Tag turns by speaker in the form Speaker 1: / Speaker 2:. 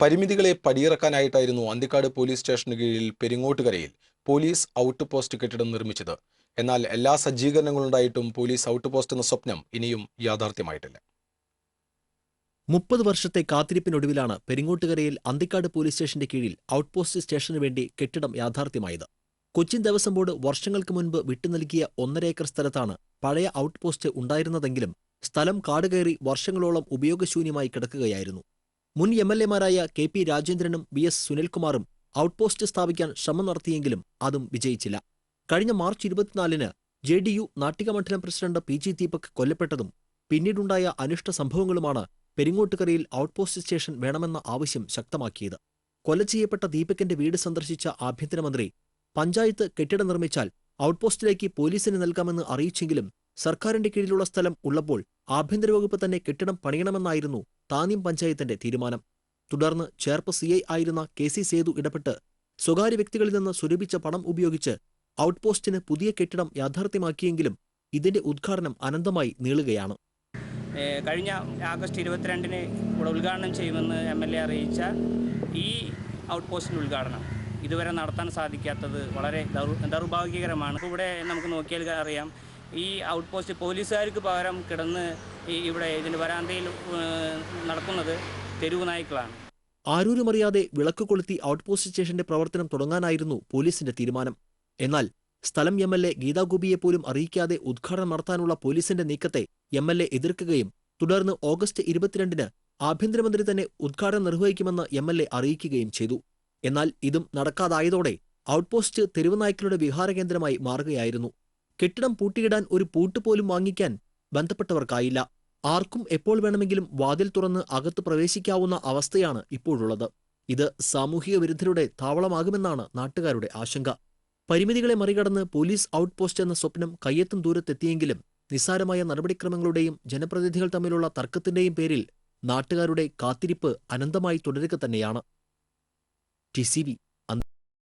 Speaker 1: പരിമിതികളെ പടിയിറക്കാനായിട്ടായിരുന്നു അന്തിക്കാട് പോലീസ് സ്റ്റേഷന് കീഴിൽ പെരിങ്ങോട്ടുകരയിൽ police out post കെട്ടിടം നിർമ്മിച്ചത്. എന്നാൽ എല്ലാ സജ്ജീകരണങ്ങളുണ്ടായിട്ടും പോലീസ് ഔട്ട് പോസ്റ്റ് എന്ന സ്വപ്നം ഇനിയും യാഥാർത്ഥ്യമായിട്ടില്ല.
Speaker 2: മുപ്പത് വർഷത്തെ കാത്തിരിപ്പിനൊടുവിലാണ് പെരിങ്ങോട്ടുകരയിൽ അന്തിക്കാട് പോലീസ് സ്റ്റേഷന്റെ കീഴിൽ ഔട്ട് പോസ്റ്റ് സ്റ്റേഷനു വേണ്ടി കെട്ടിടം യാഥാർത്ഥ്യമായത്. കൊച്ചിൻ ദേവസ്വം ബോർഡ് വർഷങ്ങൾക്ക് മുൻപ് വിട്ടുനൽകിയ ഒന്നര ഏക്കർ സ്ഥലത്താണ് പഴയ ഔട്ട് പോസ്റ്റ് ഉണ്ടായിരുന്നതെങ്കിലും സ്ഥലം കാടുകയറി വർഷങ്ങളോളം ഉപയോഗശൂന്യമായി കിടക്കുകയായിരുന്നു. മുൻ എം എൽ എമാരായ കെ പി രാജേന്ദ്രനും വി എസ് സുനിൽകുമാറും ഔട്ട്പോസ്റ്റ് സ്ഥാപിക്കാൻ ശ്രമം നടത്തിയെങ്കിലും അതും വിജയിച്ചില്ല. കഴിഞ്ഞ മാർച്ച് ഇരുപത്തിനാലിന് ജെ ഡി യു നാട്ടികമണ്ഡലം പ്രസിഡന്റ് പി ജി ദീപക് കൊല്ലപ്പെട്ടതും പിന്നീടുണ്ടായ അനിഷ്ട സംഭവങ്ങളുമാണ് പെരിങ്ങോട്ടുകരയിൽ ഔട്ട്പോസ്റ്റ് സ്റ്റേഷൻ വേണമെന്ന ആവശ്യം ശക്തമാക്കിയത്. കൊല ചെയ്യപ്പെട്ട ദീപകിന്റെ വീട് സന്ദർശിച്ച ആഭ്യന്തരമന്ത്രി പഞ്ചായത്ത് കെട്ടിടം നിർമ്മിച്ചാൽ ഔട്ട്പോസ്റ്റിലേക്ക് പോലീസിന് നൽകാമെന്ന് അറിയിച്ചെങ്കിലും സർക്കാരിന്റെ കീഴിലുള്ള സ്ഥലം ഉള്ളപ്പോൾ ആഭ്യന്തര വകുപ്പ് തന്നെ കെട്ടിടം പണിയണമെന്നായിരുന്നു താന്യം പഞ്ചായത്തിന്റെ തീരുമാനം. തുടർന്ന് ചേർപ്പ് സി ഐ ആയിരുന്ന കെ സി സേതു ഇടപെട്ട് സ്വകാര്യ വ്യക്തികളിൽ നിന്ന് സ്വരൂപിച്ച പണം ഉപയോഗിച്ച് ഔട്ട്പോസ്റ്റിന് പുതിയ കെട്ടിടം യാഥാർത്ഥ്യമാക്കിയെങ്കിലും ഇതിന്റെ ഉദ്ഘാടനം അനന്തമായി നീളുകയാണ്.
Speaker 3: കഴിഞ്ഞ ആഗസ്റ്റ് ഇരുപത്തിരണ്ടിന് ഇവിടെ ഉദ്ഘാടനം ചെയ്യുമെന്ന് എം എൽ എ അറിയിച്ച ഈ ഔട്ട് പോസ്റ്റിന്റെ ഉദ്ഘാടനം ഇതുവരെ നടത്താൻ സാധിക്കാത്തത് വളരെ ദൗർ ദൗർഭാഗ്യകരമാണ്. ഇവിടെ നമുക്ക് നോക്കിയാൽ അറിയാം ഈ ഔട്ട് പോസ്റ്റ് പോലീസുകാർക്ക് പകരം കിടന്ന് ഇവിടെ ഇതിന്റെ വരാന്തയിൽ നടക്കുന്നത് തെരുവ് നായ്ക്കളാണ്.
Speaker 2: ആരൂരുമറിയാതെ വിളക്ക് കൊളുത്തി ഔട്ട് പോസ്റ്റ് സ്റ്റേഷന്റെ പ്രവർത്തനം തുടങ്ങാനായിരുന്നു പോലീസിന്റെ തീരുമാനം. എന്നാൽ സ്ഥലം എം എൽ എ ഗീതാഗോപിയെ പോലും അറിയിക്കാതെ ഉദ്ഘാടനം നടത്താനുള്ള പോലീസിന്റെ നീക്കത്തെ എം എൽ എ എതിർക്കുകയും തുടർന്ന് ഓഗസ്റ്റ് ഇരുപത്തിരണ്ടിന് ആഭ്യന്തരമന്ത്രി തന്നെ ഉദ്ഘാടനം നിർവഹിക്കുമെന്ന് എം എൽ എ അറിയിക്കുകയും ചെയ്തു. എന്നാൽ ഇതും നടക്കാതായതോടെ ഔട്ട്പോസ്റ്റ് തെരുവുനായ്ക്കളുടെ വിഹാരകേന്ദ്രമായി മാറുകയായിരുന്നു. കെട്ടിടം പൂട്ടിയിടാൻ ഒരു പൂട്ട് പോലും വാങ്ങിക്കാൻ ബന്ധപ്പെട്ടവർക്കായില്ല. ആർക്കും എപ്പോൾ വേണമെങ്കിലും വാതിൽ തുറന്ന് അകത്ത് പ്രവേശിക്കാവുന്ന അവസ്ഥയാണ് ഇപ്പോഴുള്ളത്. ഇത് സാമൂഹിക വിരുദ്ധരുടെ താവളമാകുമെന്നാണ് നാട്ടുകാരുടെ ആശങ്ക. പരിമിതികളെ മറികടന്ന് പോലീസ് ഔട്ട് പോസ്റ്റ് എന്ന സ്വപ്നം കയ്യെത്തും ദൂരത്തെത്തിയെങ്കിലും നിസ്സാരമായ നടപടിക്രമങ്ങളുടെയും ജനപ്രതിനിധികൾ തമ്മിലുള്ള തർക്കത്തിന്റെയും പേരിൽ നാട്ടുകാരുടെ കാത്തിരിപ്പ് അനന്തമായി തുടരുക തന്നെയാണ്. ടി